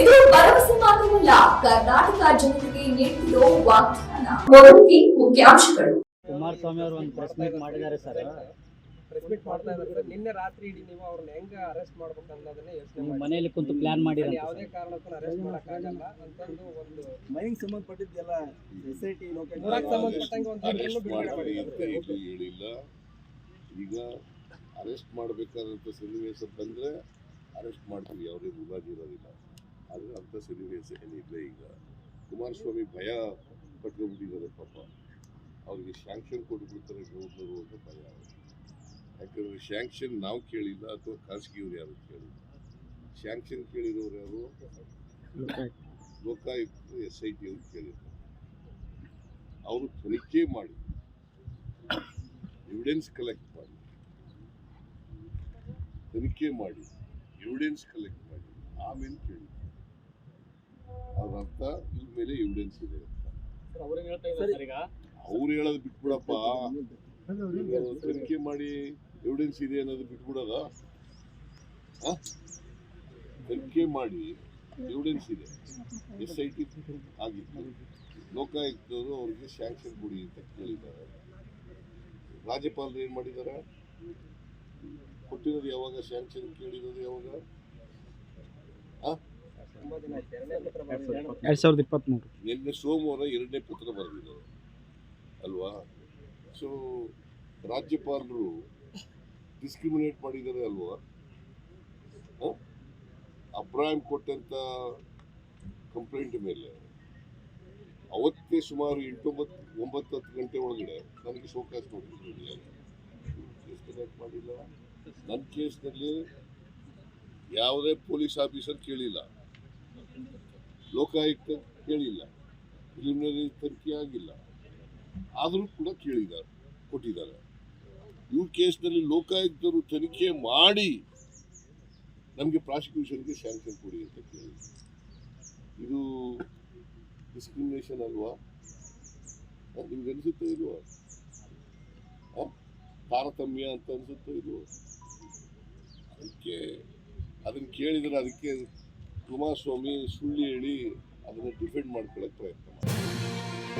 ಇದು ಭರವಸೆ ಮಾತ್ರವಲ್ಲ ಕರ್ನಾಟಕ ಜನತೆಗೆ ನೀಡಿರೋ ವಾಗ್ದಾನ. ಮುಖ್ಯಾಂಶಗಳು. ಕುಮಾರಸ್ವಾಮಿ ಅವರು ಒಂದು ಪ್ರೆಸ್ ಮೀಟ್ ಮಾಡಿದ್ದಾರೆ ಸರ್. ಪ್ರೆಸ್ ಮೀಟ್ ಮಾಡ್ತಾ ಇದ್ದಾರೆ ಸರ್. ನಿನ್ನೆ ರಾತ್ರಿ ಇಡೀ ನೀವು ಅವ್ರನ್ನ ಹೆಂಗ ಅರೆಸ್ಟ್ ಮಾಡ್ಬೇಕು ಅನ್ನೋದನ್ನ ಯೋಚನೆ ಮನೆಯಲ್ಲಿ ಕುಂತು ಪ್ಲಾನ್ ಮಾಡಿರ ಯಾವುದೇ ಕಾರಣಕ್ಕೂ ಅರೆಸ್ಟ್ ಮಾಡಕ್ಕಾಗಲ್ಲ. ಅಂತಂದು ಒಂದು ಮೈನಿಂಗ್ ಸಂಬಂಧಪಟ್ಟಿದ್ದೆಲ್ಲ ಎಸ್ ಐ ಟಿ ಮೂರಕ್ಕೆ ಸಂಬಂಧಪಟ್ಟಂಗೆ ಒಂದು ಹೇಳಿಲ್ಲ. ಈಗ ಅರೆಸ್ಟ್ ಮಾಡಬೇಕಾದಂಥ ಸನ್ನಿವೇಶ ಬಂದ್ರೆ ಅರೆಸ್ಟ್ ಮಾಡ್ತೀವಿ. ಯಾವುದೇ ಮುಲಾಜಿ ಇರೋದಿಲ್ಲ. ಆದರೆ ಅಂಥ ಸನ್ನಿವೇಶ ಏನಿಲ್ಲ ಈಗ ಕುಮಾರಸ್ವಾಮಿ ಭಯ ಪಟ್ಕೊಂಡ್ಬಿಟ್ಟಿದ್ದಾರೆ ಪಾಪ. ಅವ್ರಿಗೆ ಶಾಂಕ್ಷನ್ ಕೊಟ್ಬಿಡ್ತಾರೆ ಗೌರ್ನರು ಅಂತ ಭಯ. ಯಾಕಂದರೆ ಶಾಂಕ್ಷನ್ ನಾವು ಕೇಳಿಲ್ಲ ಅಥವಾ ಖಾಸಗಿಯವ್ರು ಯಾರು ಕೇಳಿಲ್ಲ. ಶಾಂಕ್ಷನ್ ಕೇಳಿರೋರು ಯಾರು? ಲೋಕಾಯುಕ್ತ ಎಸ್ ಐ ಟಿ ಕೇಳಿರ್ತಾರೆ ಅವರು ತನಿಖೆ ಮಾಡಿ ಎವಿಡೆನ್ಸ್ ಕಲೆಕ್ಟ್ ಮಾಡಿ, ತನಿಖೆ ಮಾಡಿ ಎವಿಡೆನ್ಸ್ ಕಲೆಕ್ಟ್ ಮಾಡಿ, ಆಮೇಲೆ ಕೇಳಿ ಅರ್ಥ ಇದ್ರ ಮೇಲೆ ಎವಿಡೆನ್ಸ್ ಇದೆ ಅಂತ. ಅವ್ರು ಹೇಳೋದು ಬಿಟ್ಬಿಡಪ್ಪ. ತನಿಖೆ ಮಾಡಿ ಎವಿಡೆನ್ಸ್ ಇದೆ ಅನ್ನೋದು ಬಿಟ್ಬಿಡೋದ? ತನಿಖೆ ಮಾಡಿ ಎವಿಡೆನ್ಸ್ ಇದೆ. ಎಸ್ ಐ ಟಿ ಆಗಿತ್ತು. ಲೋಕಾಯುಕ್ತರು ಅವ್ರಿಗೆ ಸ್ಯಾಂಕ್ಷನ್ ಕೊಡಿ ಅಂತ ಕೇಳಿದ್ದಾರೆ. ರಾಜ್ಯಪಾಲರು ಏನು ಮಾಡಿದ್ದಾರೆ? ಕೊಟ್ಟಿರೋದು ಯಾವಾಗ? ಸ್ಯಾಂಕ್ಷನ್ ಕೇಳಿರೋದು ಯಾವಾಗ? ಎರಡ್ ಸಾವಿರದ ಇಪ್ಪತ್ತ್ಮೂರು ನಿನ್ನೆ ಸೋಮವಾರ ಎರಡನೇ ಪತ್ರ ಬರೆದಿದ್ದರು ಅಲ್ವಾ? ಸೊ ರಾಜ್ಯಪಾಲರು ಡಿಸ್ಕ್ರಿಮಿನೇಟ್ ಮಾಡಿದ್ದಾರೆ ಅಲ್ವಾ? ಅಬ್ರಾಹಿಂ ಕೊಟ್ಟಂತ ಕಂಪ್ಲೇಂಟ್ ಮೇಲೆ. ಅವತ್ತೇ ಸುಮಾರು ಎಂಟೊಂಬತ್ತು ಒಂಬತ್ತು ಹತ್ತು ಗಂಟೆ ಒಳಗಡೆ ನನಗೆ ಶೋಕಾಸ್ ನೋಟಿಸ್ ನೀಡಿದ್ದಾರೆ ಕೇಸ್ ಕನೆಕ್ಟ್ ಮಾಡಿಲ್ಲ? ನನ್ನ ಕೇಸ್ನಲ್ಲಿ ಯಾವುದೇ ಪೊಲೀಸ್ ಆಫೀಸರ್ ಕೇಳಿಲ್ಲ. ಲೋಕಾಯುಕ್ತ ಕೇಳಿಲ್ಲ ಪ್ರಿಲಿಮಿನರಿ ತನಿಖೆ ಆಗಿಲ್ಲ. ಆದರೂ ಕೂಡ ಕೇಳಿದ್ದಾರೆ, ಕೊಟ್ಟಿದ್ದಾರೆ. ಇವ್ರ ಕೇಸ್ನಲ್ಲಿ ಲೋಕಾಯುಕ್ತರು ತನಿಖೆ ಮಾಡಿ ನಮಗೆ ಪ್ರಾಸಿಕ್ಯೂಷನ್ಗೆ ಸ್ಯಾಂಕ್ಷನ್ ಕೊಡಿ ಅಂತ ಕೇಳಿ ಇದು ಡಿಸ್ಕ್ರಿಮಿನೇಷನ್ ಅಲ್ವಾ? ನಿಮ್ಗೆ ಅನಿಸುತ್ತೆ ಇಲ್ವಾ? ತಾರತಮ್ಯ ಅಂತ ಅನಿಸುತ್ತೆ ಇದು ಅದಕ್ಕೆ, ಅದನ್ನು ಕೇಳಿದರೆ ಅದಕ್ಕೆ ಕುಮಾರಸ್ವಾಮಿ ಸುಳ್ಳು ಹೇಳಿ ಅದನ್ನು ಡಿಫೆಂಡ್ ಮಾಡ್ಕೊಳ್ಳೋಕೆ ಪ್ರಯತ್ನ ಮಾಡ್ತಾರೆ.